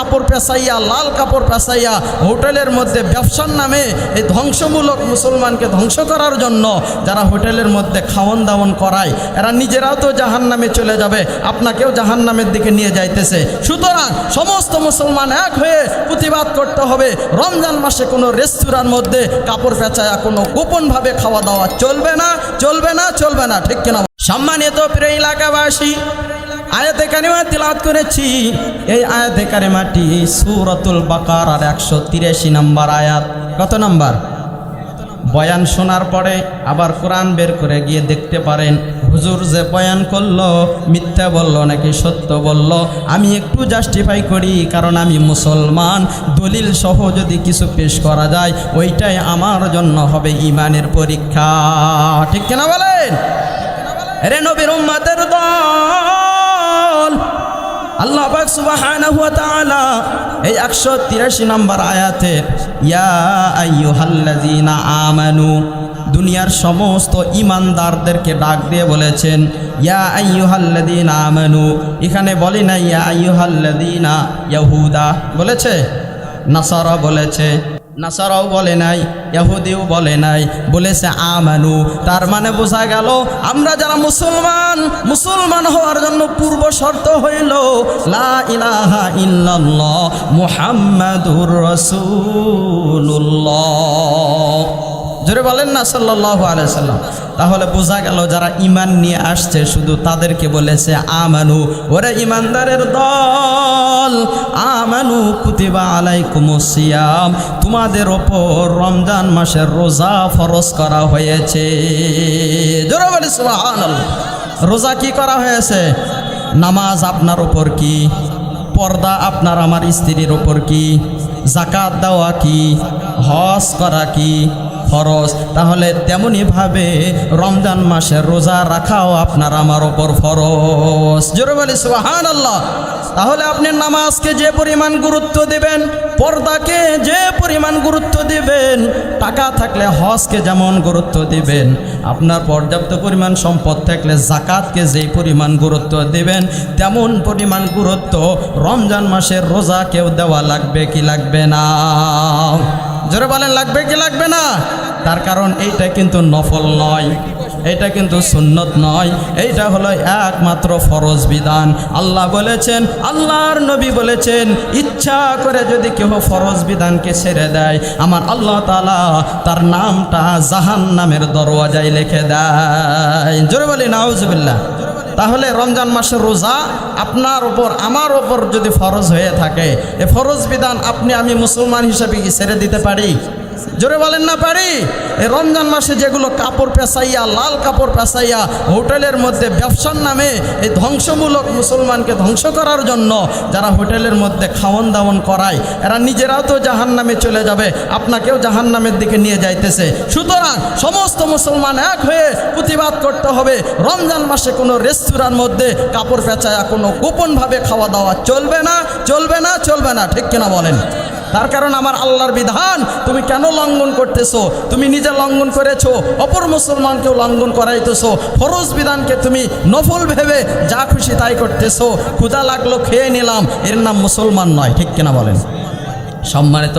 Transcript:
কাপড় পেঁচাইয়া, লাল কাপড় পেঁচাইয়া হোটেলের মধ্যে ব্যবসার নামে এই ধ্বংসমূলক মুসলমানকে ধ্বংস করার জন্য যারা হোটেলের মধ্যে খাওয়ন দাওয়ন করায়, এরা নিজেরাও তো জাহান নামে চলে যাবে, আপনাকেও জাহান নামের দিকে নিয়ে যাইতেছে। সুতরাং সমস্ত মুসলমান এক হয়ে প্রতিবাদ করতে হবে, রমজান মাসে কোনো রেস্তোরাঁর মধ্যে কাপড় পেঁচায়া কোনো গোপনভাবে খাওয়া দাওয়া চলবে না চলবে না চলবে না, ঠিক কিনা সম্মানিত প্রিয় এলাকাবাসী আয়াতে কারিমা তিলাওয়াত করেছি। এই আয়াতে কারিমাটি সুরতুল বাকার আর একশো তিরাশি নম্বর আয়াত। কত নম্বর? বয়ান শোনার পরে আবার কোরআন বের করে গিয়ে দেখতে পারেন, হুজুর যে বয়ান করল, মিথ্যা বলল নাকি সত্য বলল? আমি একটু জাস্টিফাই করি, কারণ আমি মুসলমান, দলিল সহ যদি কিছু পেশ করা যায়, ওইটাই আমার জন্য হবে ইমানের পরীক্ষা। ঠিক কিনা বলেন? রে নবীর উম্মাতের দল। আল্লাহ পাক সুবহানাহু ওয়া তাআলা এই 183 নম্বর আয়াতে, ইয়া আইয়ুহাল্লাযিনা আমানু, দুনিয়ার সমস্ত ইমানদারদেরকে ডাক দিয়ে বলেছেন, ইয়া আইয়ুহাল্লাযিনা আমানু, এখানে বলি না ইয়া আইয়ুহাল্লাযিনা ইয়াহুদা, বলেছে? নাসারা বলেছে। নাসারাও বলে নাই ইহুদিও বলে নাই, বলেছে আমানু। তার মানে বোঝা গেল, আমরা যারা মুসলমান মুসলমান হওয়ার জন্য পূর্ব শর্ত হইল, লা ইলাহা ইল্লাল্লাহ, মুহাম্মাদুর রাসূলুল্লাহ। জোরে বলেন না, সাল্লাল্লাহু আলাইহি সাল্লাম তাহলে বোঝা গেল যারা ইমান নিয়ে আসছে, শুধু তাদেরকে বলেছে, আমানু। ওরে ইমানদারের দল, আমানু কুতিবা আলাইকুমুস সিয়াম। তোমাদের ওপর রমজান মাসের রোজা ফরজ করা হয়েছে। জোরে বলে রোজা কি করা হয়েছে? নামাজ আপনার ওপর কি? পর্দা আপনার আমার স্ত্রীর ওপর কি? জাকাত দেওয়া কি? হজ করা কি? ফরজ। তাহলে তেমনইভাবে রমজান মাসে রোজা রাখাও আপনার আমার ওপর ফরজ। জোরে বলি সুহান আল্লাহ তাহলে আপনি নামাজকে যে পরিমাণ গুরুত্ব দিবেন, পর্দাকে যে পরিমাণ গুরুত্ব দিবেন, টাকা থাকলে হজকে যেমন গুরুত্ব দিবেন, আপনার পর্যাপ্ত পরিমাণ সম্পদ থাকলে জাকাতকে যেই পরিমাণ গুরুত্ব দিবেন, তেমন পরিমাণ গুরুত্ব রমজান মাসের রোজা কেউ দেওয়া লাগবে কি লাগবে না? জোরে বলেন, লাগবে কি লাগবে না? তার কারণ এইটা কিন্তু নফল নয় এটা কিন্তু সুন্নত নয়, এইটা হলো একমাত্র ফরজ বিধান। আল্লাহ বলেছেন, আল্লাহর নবী বলেছেন, ইচ্ছা করে যদি কেউ ফরজ বিধানকে ছেড়ে দেয়, আমার আল্লাহ তালা তার নামটা জাহান নামের দরওয়াজায় লিখে দেয়। জোরে বলি নাউজবিল্লা তাহলে রমজান মাসের রোজা আপনার ওপর আমার ওপর যদি ফরজ হয়ে থাকে, এ ফরজ বিধান আপনি আমি মুসলমান হিসাবে ছেড়ে দিতে পারি? জোরে বলেন না পারি? রমজান মাসে যেগুলো কাপড় পেঁচাইয়া, লাল কাপড় পেঁচাইয়া হোটেলের মধ্যে ব্যবসার নামে এই ধ্বংসমূলক মুসলমানকে ধ্বংস করার জন্য যারা হোটেলের মধ্যে খাওয়ন দাওয়ন করায়, এরা নিজেরাও তো জাহান নামে চলে যাবে, আপনাকেও জাহান নামের দিকে নিয়ে যাইতেছে। সুতরাং সমস্ত মুসলমান এক হয়ে প্রতিবাদ করতে হবে, রমজান মাসে কোনো রেস্তোরাঁর মধ্যে কাপড় পেঁচায়া কোনো গোপনভাবে খাওয়া দাওয়া চলবে না চলবে না চলবে না। ঠিক কিনা বলেন? তার কারণ আমার আল্লাহর বিধান। তুমি কেন লঙ্ঘন করতেছো? তুমি নিজে লঙ্ঘন করেছ, অপর মুসলমানকেও লঙ্ঘন করাইতেছো। ফরজ বিধানকে তুমি নফল ভেবে যা খুশি তাই করতেছো। ক্ষুদা লাগল, খেয়ে নিলাম। এর নাম মুসলমান নয়, ঠিক কিনা বলেন? সম্মানিত